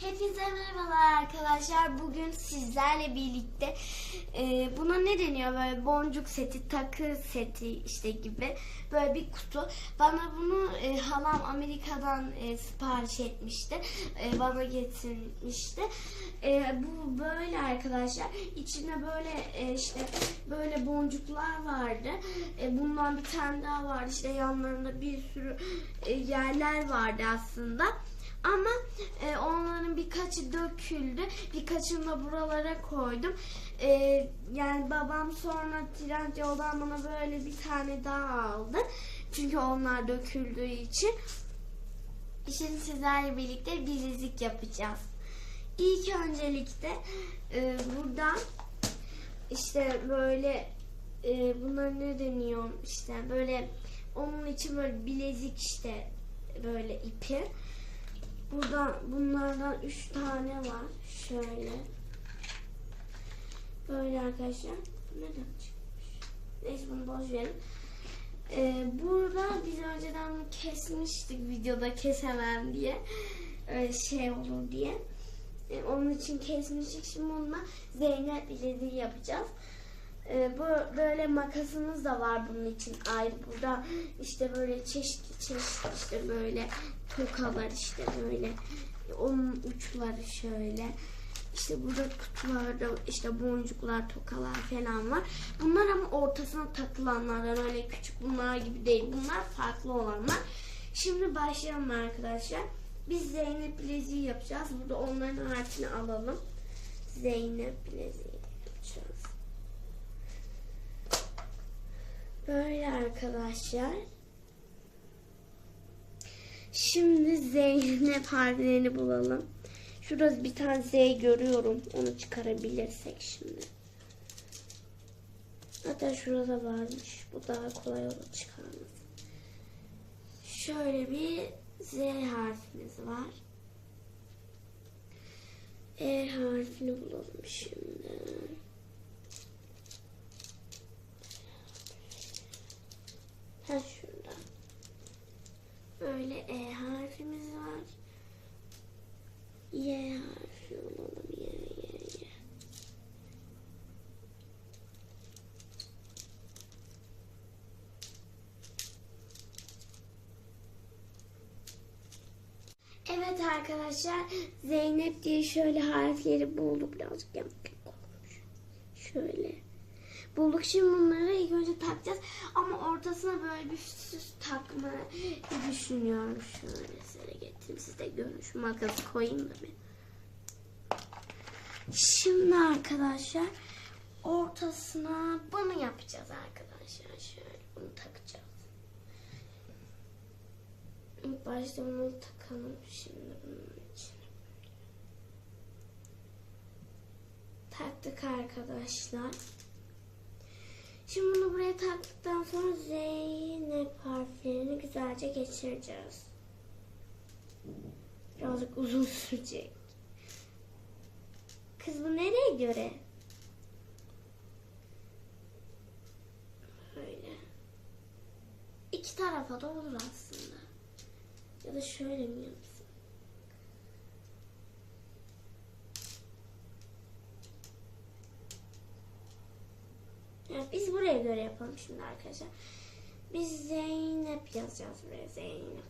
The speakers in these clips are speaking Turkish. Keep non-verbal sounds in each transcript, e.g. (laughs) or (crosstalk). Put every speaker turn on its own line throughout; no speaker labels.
Hepinize merhabalar arkadaşlar. Bugün sizlerle birlikte e, buna ne deniyor böyle boncuk seti, takı seti işte gibi böyle bir kutu. Bana bunu e, halam Amerika'dan e, sipariş etmişti. E, bana getirmişti. E, bu böyle arkadaşlar. İçinde böyle e, işte böyle boncuklar vardı. E, bundan bir tane daha vardı. İşte yanlarında bir sürü e, yerler vardı aslında. Ama e, onların birkaçı döküldü. Birkaçını da buralara koydum. E, yani babam sonra trend yoldan bana böyle bir tane daha aldı. Çünkü onlar döküldüğü için. Şimdi sizlerle birlikte bilezik yapacağız. İlk öncelikle e, buradan işte böyle e, bunlar ne deniyor işte böyle onun için böyle bilezik işte böyle ipi. Burada bunlardan üç tane var. Şöyle. Böyle arkadaşlar. Neden çıkmış? Neyse bunu boş verin. Ee, burada biz önceden kesmiştik videoda kesemem diye. Öyle şey olur diye. Ee, onun için kesmiştik. Şimdi onunla Zeynep bilediği yapacağız. Ee, bu böyle makasımız da var bunun için ayrı. Burada işte böyle çeşitli çeşitli işte böyle tokalar işte böyle onun uçları şöyle. İşte burada kutularda işte boncuklar, tokalar falan var. Bunlar ama ortasına takılanlardan öyle küçük bunlar gibi değil. Bunlar farklı olanlar. Şimdi başlayalım arkadaşlar. Biz Zeynep bileziği yapacağız. Burada onların harfini alalım. Zeynep bileziği yapacağız. Böyle arkadaşlar. Şimdi Zeynep harflerini bulalım. Şurada bir tane Z görüyorum. Onu çıkarabilirsek şimdi. Hatta şurada varmış. Bu daha kolay olur çıkarması. Şöyle bir Z harfimiz var. E harfini bulalım şimdi. Ha. Böyle E harfimiz var. Y harfi olalım. Y, Y, Y. Evet arkadaşlar Zeynep diye şöyle harfleri bulduk birazcık yamuk olmuş. Şöyle bulduk. Şimdi bunları ilk önce takacağız. Ama ortasına böyle bir süs takma düşünüyorum. Şöyle size getireyim. Siz de görün. Şu makası koyayım da bir. Şimdi arkadaşlar ortasına bunu yapacağız arkadaşlar. Şöyle bunu takacağız. Başta bunu takalım. Şimdi bunun için. Taktık arkadaşlar. Şimdi bunu buraya taktıktan sonra Zeynep harflerini güzelce geçireceğiz. Birazcık uzun sürecek. Kız bu nereye göre? Böyle. İki tarafa da olur aslında. Ya da şöyle mi yapsam? Evet, biz buraya göre yapalım şimdi arkadaşlar. Biz Zeynep yazacağız buraya Zeynep.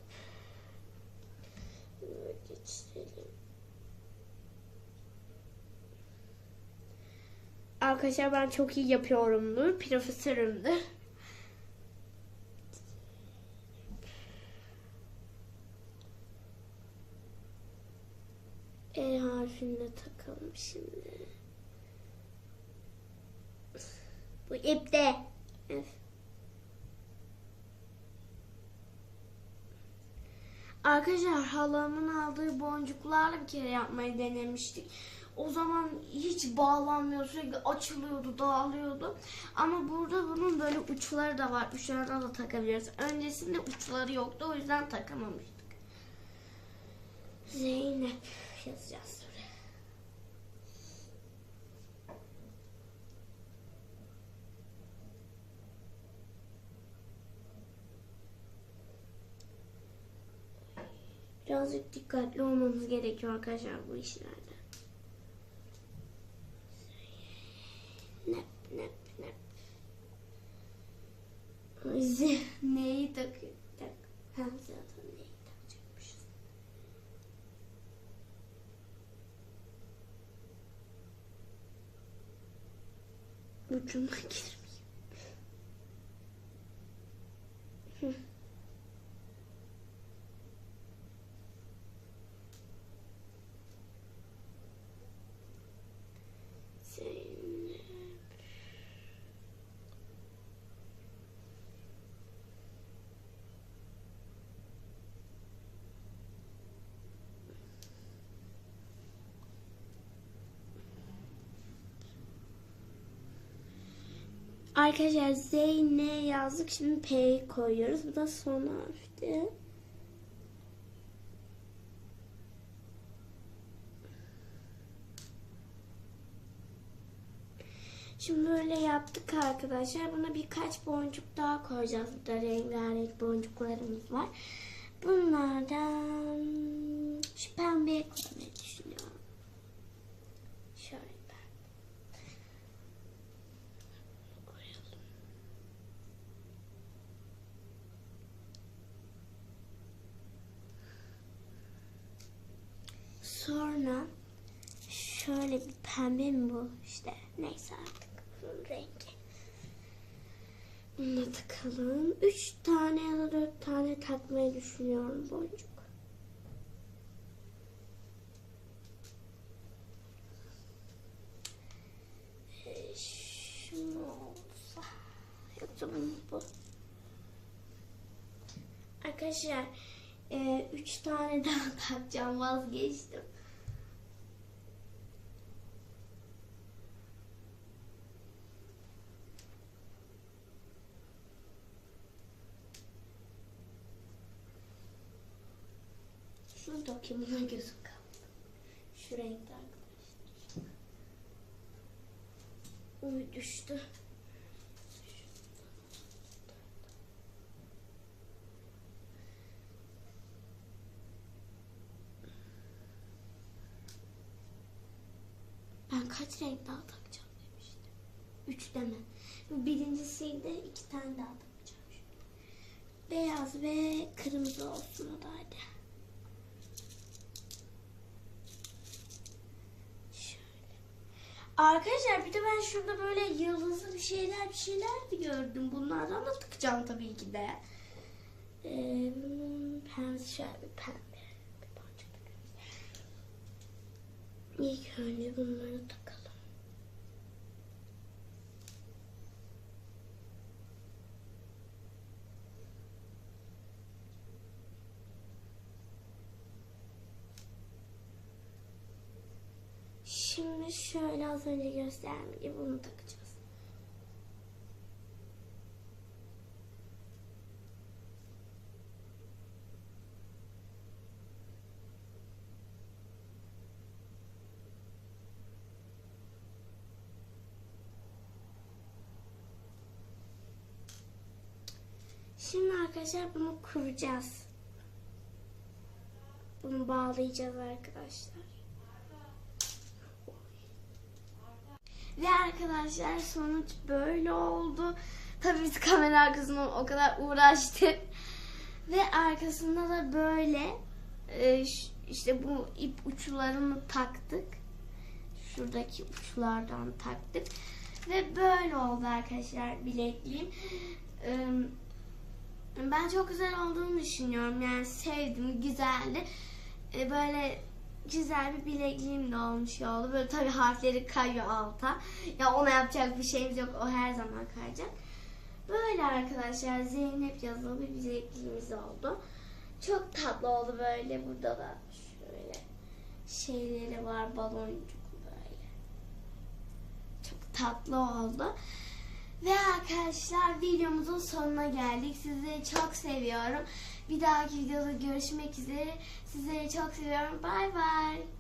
Böyle. Arkadaşlar ben çok iyi yapıyorumdur. Profesörümdür. E harfini de takalım şimdi. Bu ipte. Arkadaşlar halamın aldığı boncuklarla bir kere yapmayı denemiştik. O zaman hiç bağlanmıyor sürekli açılıyordu dağılıyordu. Ama burada bunun böyle uçları da var. Uçlarına da takabiliriz. Öncesinde uçları yoktu o yüzden takamamıştık. Zeynep yazacağız birazcık dikkatli olmamız gerekiyor arkadaşlar bu işlerde. Nep nep nep. (laughs) Neyi takıyor? Tak. Ha zaten neyi takacakmışız. Ucuna girmeyeyim. Hı. Zeynep. Arkadaşlar Z ne yazdık. Şimdi P koyuyoruz. Bu da son harfti. Şimdi böyle yaptık arkadaşlar. Buna birkaç boncuk daha koyacağız. Burada rengarenk boncuklarımız var. Bunlardan şu pembeye koymayı düşünüyorum. Şöyle pembe. Koyalım. Sonra şöyle bir pembe mi bu işte neyse artık bunun rengi. Bunu da takalım. Üç tane ya da dört tane takmayı düşünüyorum boncuk. Ee, Şunu olsa. Yoksa bunu bu. Arkadaşlar e, üç tane (laughs) daha takacağım vazgeçtim. Şunu takayım buna gözüm kaldı. Şu renkte arkadaşlar. Uy düştü. Ben kaç renk daha takacağım demiştim. Üç deme. Birincisiydi. iki tane daha takacağım. Beyaz ve kırmızı olsun o da hadi. Şöyle. Arkadaşlar bir de ben şurada böyle yıldızlı bir şeyler bir şeyler de gördüm. Bunlardan da takacağım tabii ki de. Ee, şöyle pembe. Bir parça. İlk önce bunları takalım. Şimdi şöyle az önce gösterdiğim gibi bunu takacağız. Şimdi arkadaşlar bunu kuracağız. Bunu bağlayacağız arkadaşlar. Ve arkadaşlar sonuç böyle oldu. Tabii biz kamera arkasından o kadar uğraştık. Ve arkasında da böyle e, işte bu ip uçlarını taktık. Şuradaki uçlardan taktık. Ve böyle oldu arkadaşlar bilekliğim. Ben çok güzel olduğunu düşünüyorum. Yani sevdim, güzeldi. Ee, Böyle güzel bir bilekliğim de olmuş oldu. Böyle tabii harfleri kayıyor alta. Ya ona yapacak bir şeyimiz yok. O her zaman kayacak. Böyle arkadaşlar Zeynep yazılı bir bilekliğimiz oldu. Çok tatlı oldu böyle. Burada da şöyle şeyleri var baloncuk böyle. Çok tatlı oldu. Ve arkadaşlar videomuzun sonuna geldik. Sizleri çok seviyorum. Bir dahaki videoda görüşmek üzere. Sizleri çok seviyorum. Bay bay.